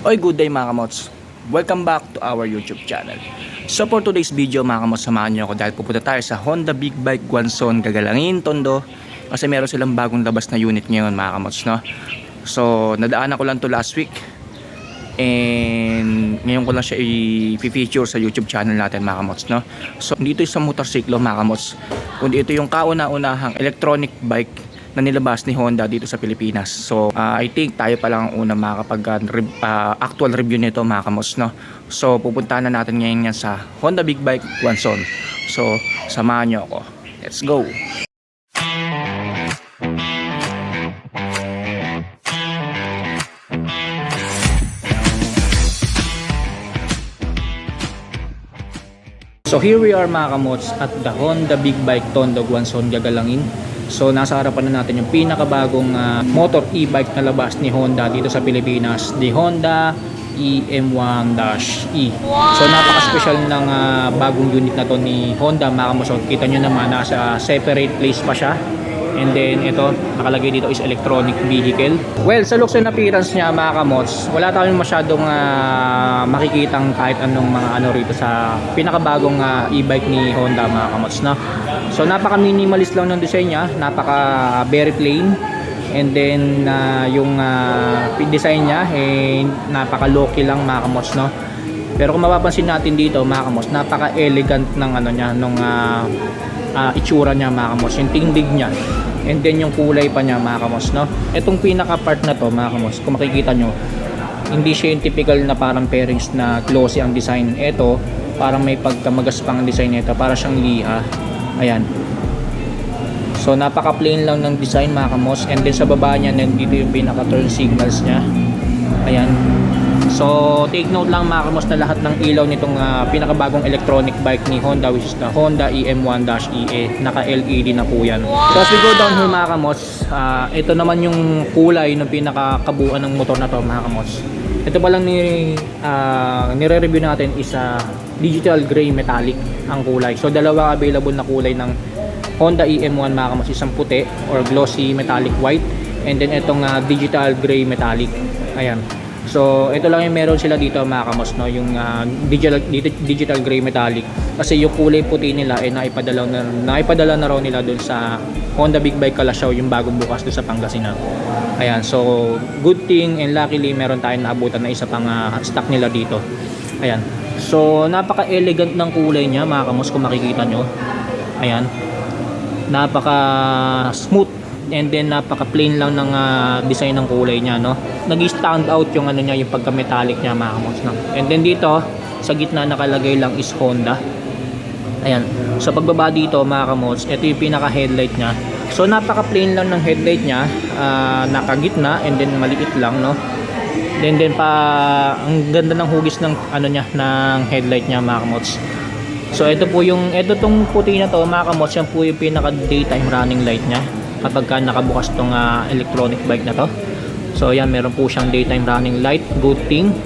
Oy, good day mga kamots. Welcome back to our YouTube channel. So for today's video mga kamots, samahan niyo ako dahil pupunta tayo sa Honda Big Bike Guanzon, Gagalangin, Tondo. Kasi meron silang bagong labas na unit ngayon mga kamots, no? So, nadaanan ko lang to last week. And ngayon ko lang siya i-feature sa YouTube channel natin mga kamots, no? So, dito sa motorsiklo mga kamots, kundi ito yung kauna-unahang electronic bike na nilabas ni Honda dito sa Pilipinas. So, uh, I think tayo pa lang ang una makakapag uh, re- uh, actual review nito mga kamos, no? So, pupuntahan na natin ngayon yan sa Honda Big Bike Guanzon. So, samahan niyo ako. Let's go! So here we are mga kamots at the Honda Big Bike Tondo Guanzon Gagalangin. So nasa harapan na natin yung pinakabagong ah, motor e-bike na labas ni Honda dito sa Pilipinas, the Honda EM1-E. So napaka-special ng ah, bagong unit na to ni Honda mga kamots. So, kita nyo naman nasa separate place pa siya. And then ito, nakalagay dito is electronic vehicle. Well, sa looks and appearance niya mga kamots, wala tayong masyadong ah, makikitang kahit anong mga ano rito sa pinakabagong ah, e-bike ni Honda mga kamots na. So napaka minimalist lang ng design niya, napaka very plain. And then ah, yung ah, design niya eh napaka low key lang mga kamots no. Pero kung mapapansin natin dito mga kamos, napaka-elegant ng ano niya, nung ah, ah, itsura niya mga kamos, yung tindig niya. And then yung kulay pa niya mga kamos, no? Itong pinaka part na to mga kamos, kung makikita nyo, hindi siya yung typical na parang pairings na glossy ang design. Ito, parang may pagkamagaspang ang design nito, para siyang liha. Ayan. So napaka plain lang ng design mga kamos and then sa baba niya nandito yung pinaka turn signals niya. Ayan. So take note lang mga kamos na lahat ng ilaw nitong ah, pinakabagong electronic bike ni Honda which is the Honda EM1-EE. Naka LED na po yan. So as we go down here mga kamos, ah, ito naman yung kulay ng pinakakabuuan ng motor na to mga kamos. Ito pa lang ni ah, nire-review natin is ah, digital gray metallic ang kulay. So dalawa available na kulay ng Honda EM1 mga kamos, isang puti or glossy metallic white and then itong ah, digital gray metallic. Ayan. So ito lang yung meron sila dito mga kamos no, yung ah, digital digi- digital gray metallic kasi yung kulay puti nila ay naipadala na naipadala na raw nila doon sa Honda Big Bike Kalasyaw yung bagong bukas doon sa Pangasinan. Ayan, so good thing and luckily meron tayong naabutan na isa pang ah, stock nila dito. Ayan. So napaka-elegant ng kulay niya mga kamos kung makikita nyo. Ayan napaka smooth and then napaka plain lang ng ah, design ng kulay niya no? Nag-stand out yung ano niya yung pagka metallic niya mga kamos no? And then dito sa gitna nakalagay lang is Honda. Ayan. Sa pagbaba dito mga kamos ito yung pinaka headlight niya. So napaka plain lang ng headlight niya ah, nakagitna and then maliit lang no? Then then pa ang ganda ng hugis ng ano niya ng headlight niya mga kamots. So ito po yung ito tong puti na to mga kamots yan po yung pinaka daytime running light niya kapag ka nakabukas tong ah, electronic bike na to. So yan meron po siyang daytime running light, good thing.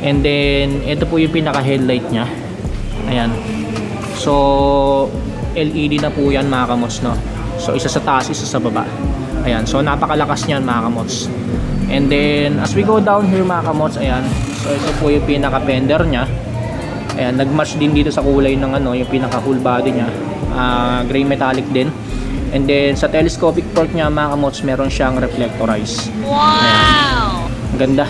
And then ito po yung pinaka headlight niya. Ayan. So LED na po yan mga kamots no. So isa sa taas, isa sa baba. Ayan. So napakalakas niyan mga kamots. And then as we go down here mga kamots, ayan. So ito po yung pinaka fender niya. Ayan, nag-match din dito sa kulay ng ano, yung pinaka whole body niya. Ah, gray metallic din. And then sa telescopic fork niya mga kamots, meron siyang reflectorized. Wow! Ang ganda.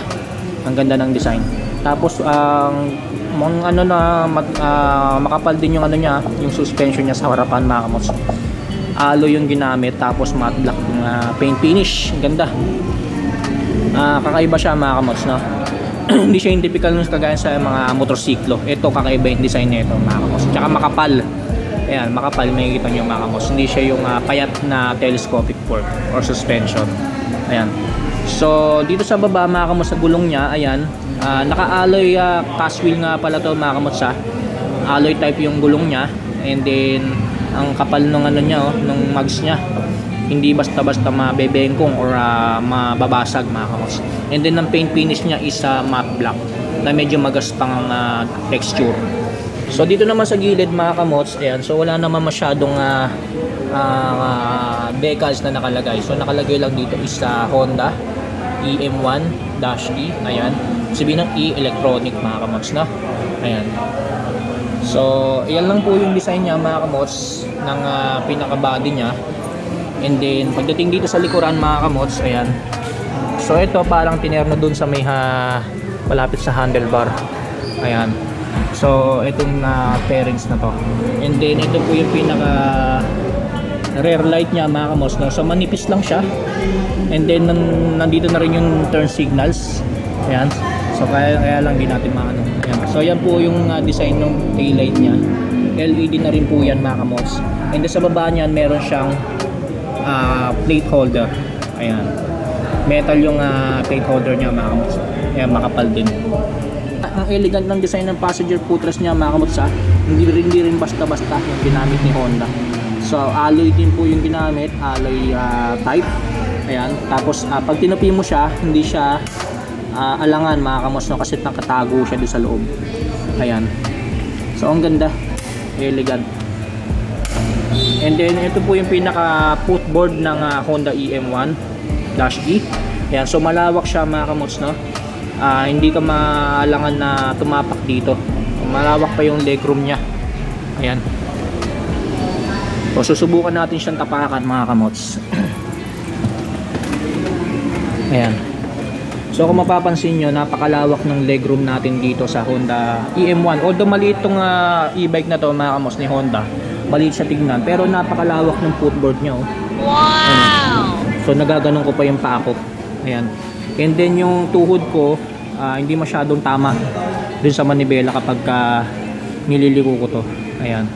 Ang ganda ng design. Tapos ang mga ano na mag- ah, makapal din yung ano niya, yung suspension niya sa harapan mga kamots. Alloy yung ginamit tapos matte black yung ah, paint finish. Ang ganda. Ah, kakaiba siya mga kamots no. hindi siya yung typical nung kagaya sa mga motorsiklo. Ito kakaiba yung design nito mga kamos. Tsaka makapal. Ayan, makapal may kita nyo mga kamos. Hindi siya yung ah, payat na telescopic fork or suspension. Ayan. So, dito sa baba mga kamos sa gulong niya, ayan, ah, naka-alloy uh, cast wheel nga pala to mga kamos ha. Alloy type yung gulong niya. And then, ang kapal ng ano niya, oh, ng mags niya hindi basta-basta mabebengkong or ah, mababasag mga kamos. And then ang paint finish niya is ah, matte black na medyo magaspang ang ah, texture. So dito naman sa gilid mga kamots, ayan, so wala naman masyadong ah, ah, decals na nakalagay. So nakalagay lang dito is Honda EM1-E. Ayan. Sabihin ng E, electronic mga kamots na. Ayan. So, yan lang po yung design niya mga kamots ng ah, pinaka-body niya. And then, pagdating dito sa likuran mga kamots, ayan. So, ito parang tinerno dun sa may ha, malapit sa handlebar. Ayan. So, itong ah, pairings na to. And then, ito po yung pinaka rear light niya mga kamos. No? So, manipis lang siya. And then, nan- nandito na rin yung turn signals. Ayan. So, kaya, kaya lang din natin maano. Ayan. So, yan po yung ah, design ng taillight niya. LED na rin po yan mga kamos. And then, sa baba niyan, meron siyang ah, plate holder. Ayan. Metal yung ah, plate holder niya mga kamos. Ayan, makapal din. Ang elegant ng design ng passenger footrest niya mga kamos ha. Hindi rin, hindi rin basta-basta yung ginamit ni Honda. So, alloy din po yung ginamit, alloy ah, type. Ayan. Tapos, ah, pag tinupi mo siya, hindi siya ah, alangan mga kamos no, kasi nakatago siya doon sa loob. Ayan. So, ang ganda. Elegant. And then ito po yung pinaka footboard ng ah, Honda EM1 Dash E. Ayan, so malawak siya mga kamots Ah, hindi ka maalangan na tumapak dito. Malawak pa yung legroom niya. Ayan. So susubukan natin siyang tapakan mga kamots. Ayan. So kung mapapansin nyo, napakalawak ng legroom natin dito sa Honda EM1. Although maliit tong ah, e-bike na to mga kamos ni Honda, maliit siya tignan. Pero napakalawak ng footboard nyo. Wow! So nagaganon ko pa yung paa ko. Ayan. And then yung tuhod ko, ah, hindi masyadong tama dun sa manibela kapag ka nililiko ko to. Ayan.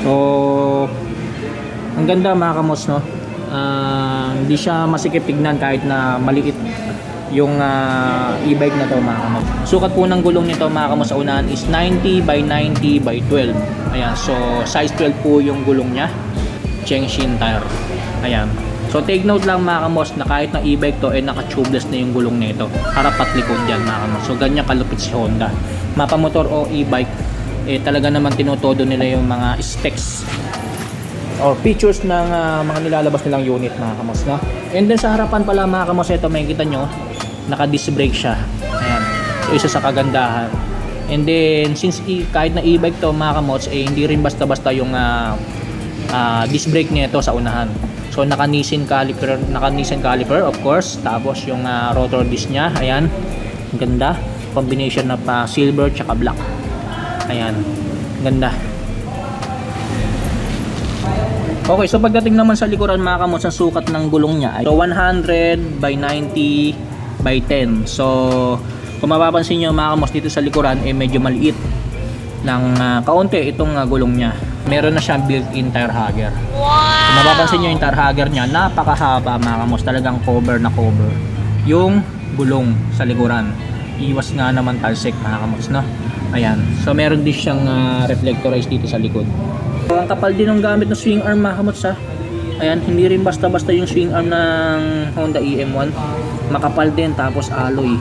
So, ang ganda mga kamos, no? Ah, hindi siya masikip tignan kahit na maliit yung ah, e-bike na to mga kamos. Sukat po ng gulong nito mga kamos sa unahan is 90 by 90 by 12. Ayan, so size 12 po yung gulong niya. Chengshin tire. Ayan. So take note lang mga kamos na kahit na e-bike to eh naka-tubeless na yung gulong nito. Harap at likod yan mga kamos. So ganyan kalupit si Honda. Mapamotor o e-bike eh talaga naman tinutodo nila yung mga specs or features ng ah, mga nilalabas nilang unit mga kamos no? and then sa harapan pala mga kamos ito makikita nyo naka disc brake siya ayan so isa sa kagandahan and then since i- kahit na e-bike to mga kamos eh hindi rin basta basta yung ah, ah, disc brake nito sa unahan so naka Nissin caliper naka Nissin caliper of course. Tapos yung ah, rotor disc niya ayan. Ganda. Combination na pa silver tsaka black. Ayan. Ganda. Okay, so pagdating naman sa likuran mga kamos, ang sukat ng gulong niya ay so 100 by 90 by 10. So, kung mapapansin nyo mga kamos dito sa likuran, eh medyo maliit ng ah, kaunti itong ah, gulong niya. Meron na siyang built-in tire hugger. Kung mapapansin nyo yung tire hugger niya, napakahaba mga kamos, talagang cover na cover. Yung gulong sa likuran. Iwas nga naman talsik mga kamos, no? Ayan. So, meron din siyang ah, reflectorized dito sa likod. So, ang kapal din ng gamit ng swing arm mga kamots ha. Ayan, hindi rin basta-basta yung swing arm ng Honda EM1. Makapal din, tapos alloy.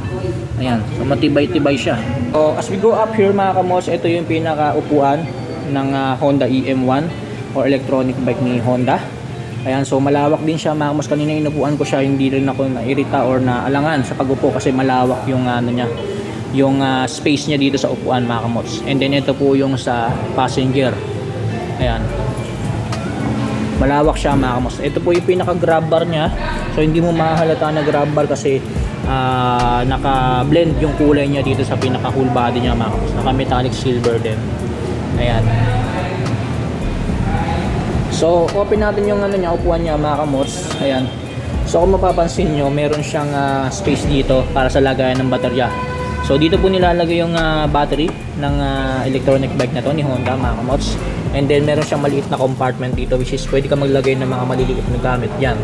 Ayan, so matibay-tibay siya. So, as we go up here mga kamots, ito yung pinaka-upuan ng ah, Honda EM1 or electronic bike ni Honda. Ayan, so malawak din siya mga kamots. Kanina inupuan ko siya, hindi rin ako nairita or naalangan sa pag-upo kasi malawak yung ano niya yung ah, space niya dito sa upuan mga kamots. And then ito po yung sa passenger. Ayan. Malawak siya mga kamos. Ito po yung pinaka grab bar niya. So hindi mo mahalata na grab bar kasi ah, naka-blend yung kulay niya dito sa pinaka whole body niya mga kamos. Naka metallic silver din. Ayan. So open natin yung ano niya, upuan niya mga kamos. Ayan. So kung mapapansin nyo, meron siyang ah, space dito para sa lagayan ng baterya. So dito po nilalagay yung ah, battery ng ah, electronic bike na to ni Honda mga kamots. And then meron siyang maliit na compartment dito which is pwede ka maglagay ng mga maliliit na gamit yan.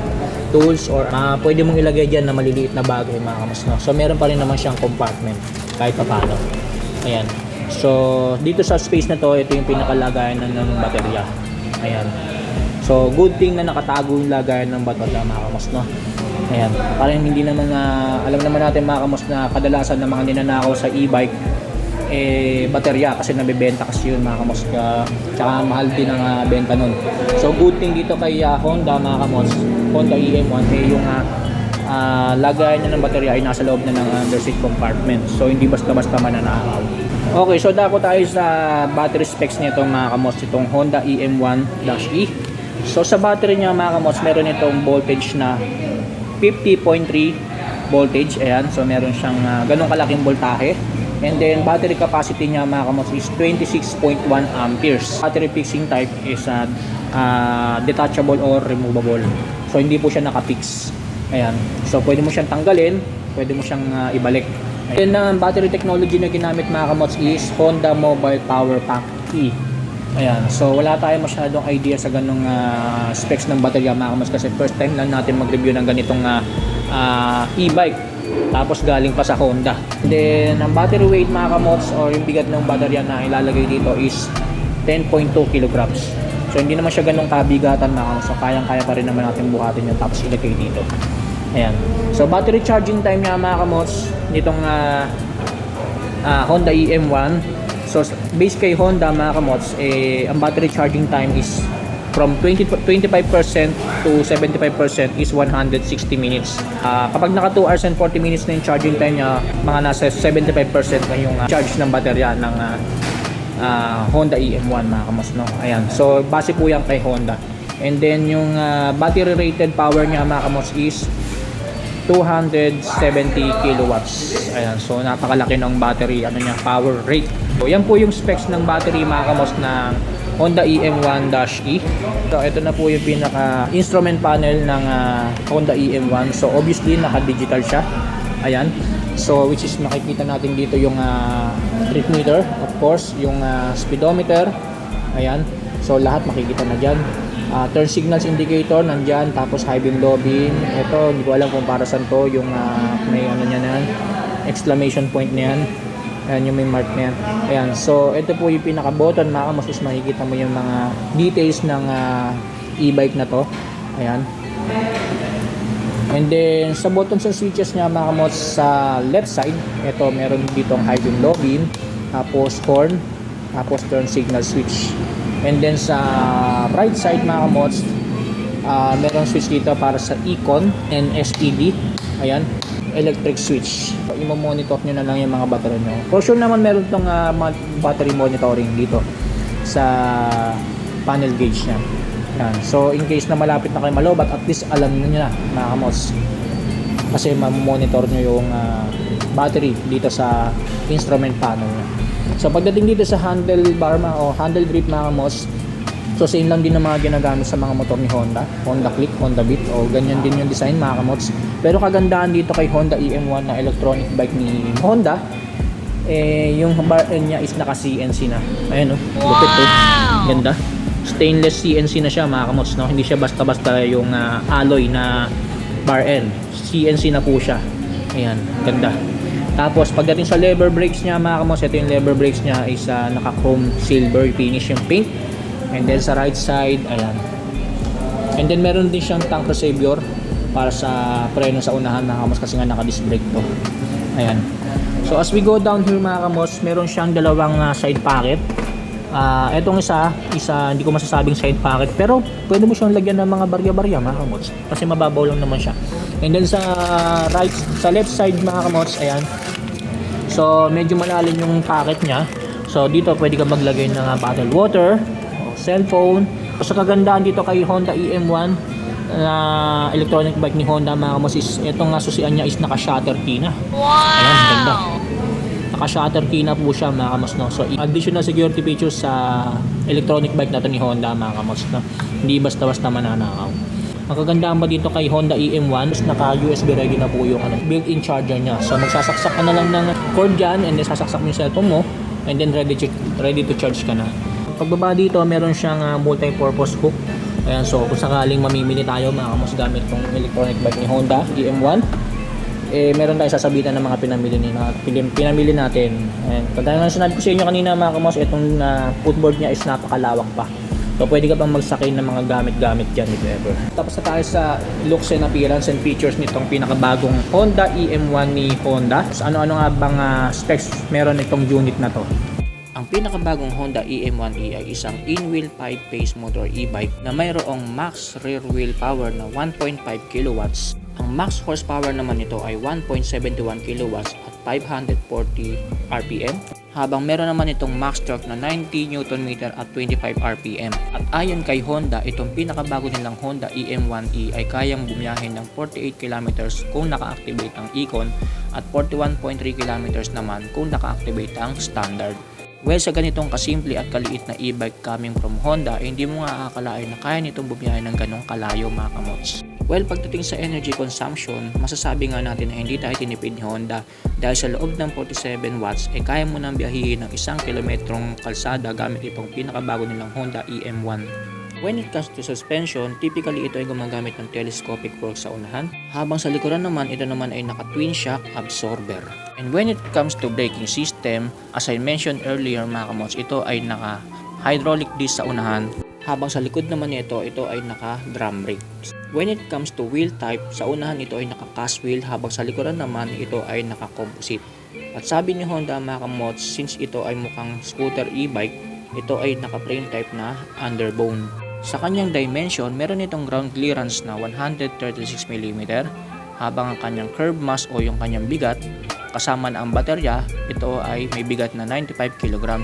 Tools or ah, pwede mong ilagay dyan na maliliit na bagay mga kamots. No? So meron pa rin naman siyang compartment kahit pa paano. Ayan. So dito sa space na to, ito yung pinakalagayan ng, ng baterya. Ayan. So good thing na nakatago yung lagayan ng baterya mga kamos no. Ayan. Parang hindi naman na alam naman natin mga kamos na kadalasan ng mga ninanakaw sa e-bike eh baterya kasi nabebenta kasi yun mga kamos ka tsaka mahal din ang ah, benta nun so good thing dito kay ah, Honda mga Honda EM1 eh yung ah, ah, lagayan niya ng baterya ay nasa loob na ng under seat compartment. So hindi basta-basta mananakaw. Okay, so dako tayo sa battery specs nito mga kamos itong Honda EM1-E. So sa battery niya mga kamos, meron itong voltage na 50.3 voltage. Ayan, so meron siyang ah, ganong kalaking voltahe. And then battery capacity niya mga kamos is 26.1 amperes. Battery fixing type is ah, ah, detachable or removable. So hindi po siya naka-fix. Ayan. So pwede mo siyang tanggalin, pwede mo siyang ah, ibalik. Then ang battery technology na ginamit mga kamots is Honda Mobile Power Pack E. Ayan. So wala tayong masyadong idea sa ganong ah, specs ng baterya mga kamots kasi first time lang natin mag-review ng ganitong ah, ah, e-bike. Tapos galing pa sa Honda. Then ang battery weight mga kamots or yung bigat ng baterya na ilalagay dito is 10.2 kilograms. So hindi naman siya ganong kabigatan kamots. So kayang-kaya pa rin naman natin buhatin yung tapos ilagay dito. Ayan. So battery charging time niya mga kamots nitong ah, ah, Honda EM1. So base kay Honda mga kamots, eh, ang battery charging time is from 20, 25% to 75% is 160 minutes. Ah, kapag naka 2 hours and 40 minutes na yung charging time niya, mga nasa 75% na yung ah, charge ng baterya ng ah, ah, Honda EM1 mga kamos no. Ayan. So base po yan kay Honda. And then yung ah, battery rated power niya mga kamos is 270 kilowatts. Ayan, so napakalaki ng battery ano niya, power rate. So yan po yung specs ng battery mga kamos ng Honda EM1-E. So ito na po yung pinaka instrument panel ng ah, Honda EM1. So obviously naka-digital siya. Ayan. So which is makikita natin dito yung ah, trip meter, of course, yung ah, speedometer. Ayan. So lahat makikita na diyan. Ah, turn signals indicator nandyan, tapos high beam low beam. Ito, hindi ko alam kung para saan to, yung ah, may ano niya na exclamation point na yan. Ayan yung may mark na yan. Ayan, so ito po yung pinaka button, mga is makikita mo yung mga details ng ah, e-bike na to. Ayan. And then sa buttons and switches niya mga kamos sa left side, ito meron ditong high beam low beam, tapos horn, tapos turn signal switch. And then sa right side mga kamots, ah meron switch dito para sa Econ and SPD. Ayan, electric switch. I-monitor nyo na lang yung mga battery nyo. For sure naman meron tong ma- battery monitoring dito sa panel gauge niya. Yan. So in case na malapit na kayo malobat, at least alam niyo na mga kamots. Kasi ma-monitor nyo yung ah, battery dito sa instrument panel niya. So pagdating dito sa handlebar mga o handle grip mga kamos, so same lang din ng mga ginagamit sa mga motor ni Honda, Honda Click, Honda Beat o ganyan din yung design mga kamots. Pero kagandahan dito kay Honda EM1 na electronic bike ni Honda, eh yung bar end niya is naka CNC na. Ayun oh, lupit oh. Ganda. Stainless CNC na siya mga kamots, no? Hindi siya basta-basta yung ah, alloy na bar end. CNC na po siya. Ayan, ganda. Tapos pagdating sa lever brakes niya mga kamos, ito yung lever brakes niya is uh, naka-chrome silver finish yung paint. And then sa right side, ayan. And then meron din siyang tank savior para sa preno sa unahan mga kamos kasi nga naka-disc brake to. Ayan. So as we go down here mga kamos, meron siyang dalawang uh, side pocket. Ah, etong isa, isa hindi ko masasabing side pocket pero pwede mo siyang lagyan ng mga barya-barya mga kamots kasi mababaw lang naman siya. And then sa right sa left side mga kamots, ayan. So medyo malalim yung pocket niya. So dito pwede ka maglagay ng uh, bottled water, cellphone. So kagandahan dito kay Honda EM1 na electronic bike ni Honda mga kamots is itong nga susian niya is naka-shutter key na. Ayan, ganda naka-shutter key na po siya mga kamos no. So additional security features sa electronic bike na to ni Honda mga kamos no. Hindi basta-basta mananakaw. Ang kagandahan ba dito kay Honda EM1 is naka USB ready na po yung ano, built-in charger niya. So magsasaksak ka na lang ng cord dyan and then sasaksak mo yung cellphone mo and then ready to, ready to charge ka na. Pagbaba dito meron siyang uh, multi-purpose hook. Ayan, so kung sakaling mamimili tayo mga kamos gamit tong electronic bike ni Honda EM1 eh meron tayong sasabitan ng mga pinamili ni pinam- pinamili natin. And kagaya nga sinabi ko sa inyo kanina mga kamos, itong uh, footboard niya is napakalawak pa. So pwede ka pang magsakay ng mga gamit-gamit dyan if ever. Tapos na tayo sa looks and appearance and features nitong pinakabagong Honda EM1 ni Honda. So ano-ano nga bang uh, specs meron itong unit na to? Ang pinakabagong Honda EM1e ay isang in-wheel 5-pace motor e-bike na mayroong max rear wheel power na 1.5 kilowatts Ang max horsepower naman nito ay 1.71 kilowatts at 540 RPM habang meron naman itong max torque na 90 Nm at 25 RPM. At ayon kay Honda, itong pinakabago nilang Honda EM1e ay kayang bumiyahe ng 48 km kung naka-activate ang Econ at 41.3 km naman kung naka-activate ang Standard. Well, sa ganitong kasimple at kaliit na e-bike coming from Honda, eh, hindi mo nga akalain na kaya nitong bumiyahe ng ganong kalayo mga kamots. Well, pagdating sa energy consumption, masasabi nga natin na hindi tayo tinipid ni Honda dahil sa loob ng 47 watts, eh kaya mo nang biyahihin ng isang kilometrong kalsada gamit itong pinakabago nilang Honda EM1. When it comes to suspension, typically ito ay gumagamit ng telescopic fork sa unahan, habang sa likuran naman ito naman ay naka-twin shock absorber. And when it comes to braking system, as I mentioned earlier mga kamots, ito ay naka-hydraulic disc sa unahan, habang sa likod naman nito ito ay naka-drum brake. When it comes to wheel type, sa unahan ito ay naka-cast wheel, habang sa likuran naman ito ay naka-composite. At sabi ni Honda mga kamots, since ito ay mukhang scooter e-bike, ito ay naka-frame type na underbone. Sa kanyang dimension, meron itong ground clearance na 136mm habang ang kanyang curb mass o yung kanyang bigat kasama na ang baterya, ito ay may bigat na 95 kg.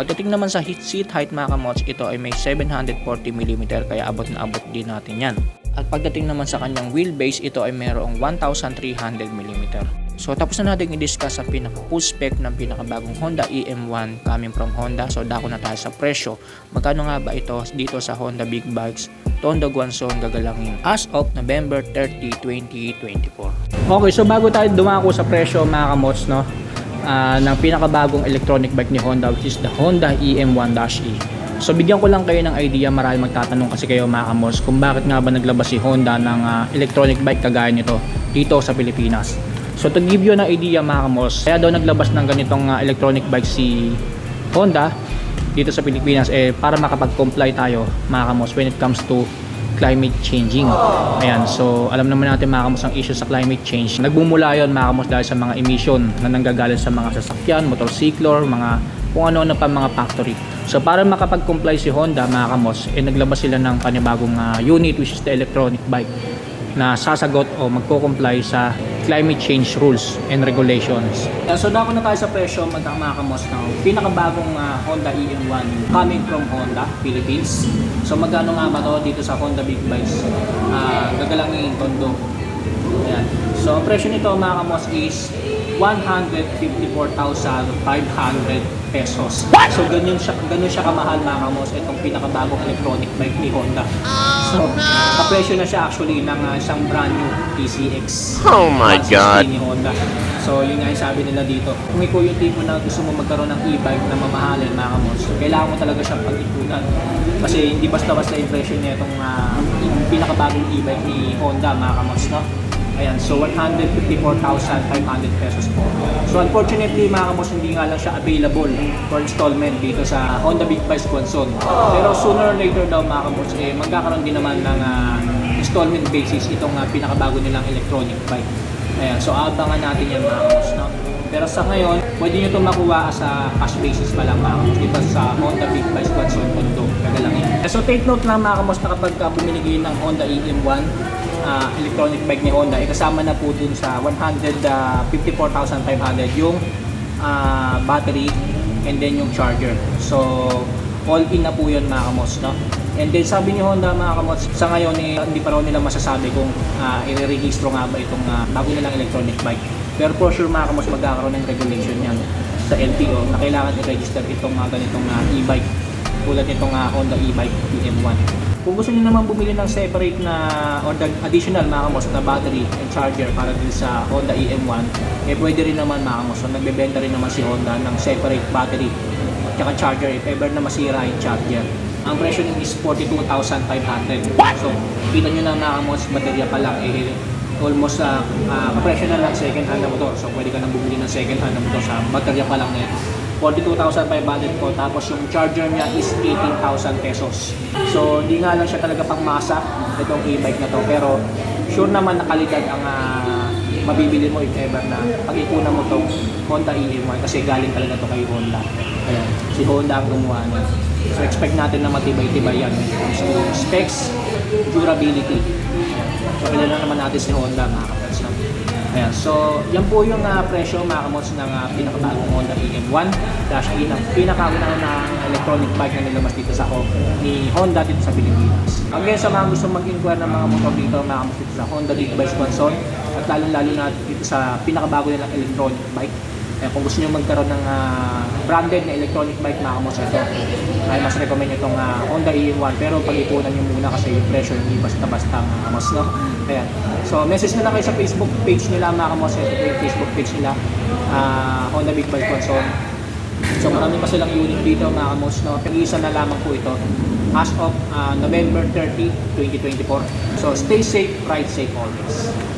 Pagdating naman sa heat seat height mga kamots, ito ay may 740mm kaya abot na abot din natin yan. At pagdating naman sa kanyang wheelbase, ito ay mayroong 1300mm. So tapos na natin i-discuss ang pinaka full spec ng pinakabagong Honda EM1 coming from Honda. So dako na tayo sa presyo. Magkano nga ba ito dito sa Honda Big Bikes Tondo Guangzhou gagalangin as of November 30, 2024. Okay, so bago tayo dumako sa presyo mga kamots, no? Ah, ng pinakabagong electronic bike ni Honda which is the Honda EM1-E. So bigyan ko lang kayo ng idea, marami magtatanong kasi kayo mga kamos kung bakit nga ba naglabas si Honda ng ah, electronic bike kagaya nito dito sa Pilipinas. So to give you an idea mga kamos, kaya daw naglabas ng ganitong ah, electronic bike si Honda dito sa Pilipinas eh para makapag-comply tayo mga kamos when it comes to climate changing. Ayan, so alam naman natin mga ang issue sa climate change. Nagbumula yon mga dahil sa mga emission na nanggagaling sa mga sasakyan, motorsiklo, mga kung ano-ano pa mga factory. So para makapag-comply si Honda mga eh naglabas sila ng panibagong ah, unit which is the electronic bike na sasagot o magko-comply sa climate change rules and regulations. So dako na tayo sa presyo mga mga kamos ng pinakabagong ah, Honda EM1 coming from Honda Philippines. So magkano nga ba to dito sa Honda Big Bikes? Ah, gagalangin tondo. Ayan. So ang presyo nito mga kamos is 154,500 pesos. So ganyan siya ganun siya kamahal mga kamos itong pinakabagong electronic bike ni Honda. So kapresyo na siya actually ng ah, isang brand new TCX. Oh my 160 God. ni Honda. So yun nga yung sabi nila dito. Kung ikaw yung tipo na gusto mo magkaroon ng e-bike na mamahalin mga kamos, kailangan mo talaga siyang pag-ipunan. Kasi hindi basta-basta impression niya itong yung pinakabagong e-bike ni Honda mga kamos, no? Ayan, so 154,500 pesos po. So unfortunately mga kamos, hindi nga lang siya available for installment dito sa Honda Big Bikes Guangzhou. Pero sooner or later daw mga kamos, eh, magkakaroon din naman ng ah, installment basis itong ah, pinakabago nilang electronic bike. Ayan, so abangan natin yan mga kamos. No? Pero sa ngayon, pwede nyo itong makuha sa cash basis pa lang mga kamos sa Honda Big Bikes Guangzhou Tondo, Kagalangin. So take note lang mga kamos na kapag ka bumili kayo ng Honda EM1, ah, electronic bike ni Honda, eh, kasama na po dun sa 154,500 yung ah, battery and then yung charger. So, all in na po yun mga kamos, no? And then sabi ni Honda mga kamos, sa ngayon eh, hindi pa raw nila masasabi kung uh, i-rehistro nga ba itong ah, bago nilang electronic bike. Pero for sure mga kamos, magkakaroon ng regulation yan sa LTO na kailangan i-register itong mga ganitong ah, e-bike tulad nitong ah, Honda e-bike EM1. Kung gusto niyo naman bumili ng separate na or additional mga kamos na battery and charger para din sa Honda EM1, eh pwede rin naman mga kamos. So, nagbebenta rin naman si Honda ng separate battery at charger if ever na masira yung charger. Ang presyo nun is 42,500. So, kita nyo na mga kamos, baterya pa lang eh almost uh, uh, kapresyo na lang second hand na motor. So, pwede ka nang bumili ng second hand na motor sa baterya pa lang na ito. 42,500 po. Tapos yung charger niya is 18,000 pesos. So, hindi nga lang siya talaga pang masa itong e-bike na to. Pero, sure naman na kalidad ang ah, mabibili mo if ever na pag-ikunan mo tong Honda EM1 kasi galing talaga to kay Honda. Ayan, si Honda ang gumawa niya. So, expect natin na matibay-tibay yan to specs, durability. Pabili lang naman natin si Honda mga kamots. No? Ayan, so yan po yung ah, presyo mga kamots ng uh, pinakabagong Honda EM1 dash E na pinakaunang na electronic bike na nilamas dito sa ni Honda dito sa Pilipinas. Again, sa mga gusto mag-inquire ng mga motor dito, mga kamots dito sa Honda Big Bike Sponsor at lalong-lalo na dito sa pinakabago nilang electronic bike. Kaya kung gusto nyo magkaroon ng ah, branded na electronic bike mga kamos ito, ay mas recommend nyo itong ah, Honda EM1 pero pag-ipunan nyo muna kasi yung presyo hindi basta-basta mga kamos no. Ayan. So message na lang kayo sa Facebook page nila mga ito yung Facebook page nila ah, Honda Big Bike Sponsor. So marami pa silang unit dito mga kamos no. Pag-iisa na lamang po ito as of ah, November 30, 2024. So stay safe, ride safe always.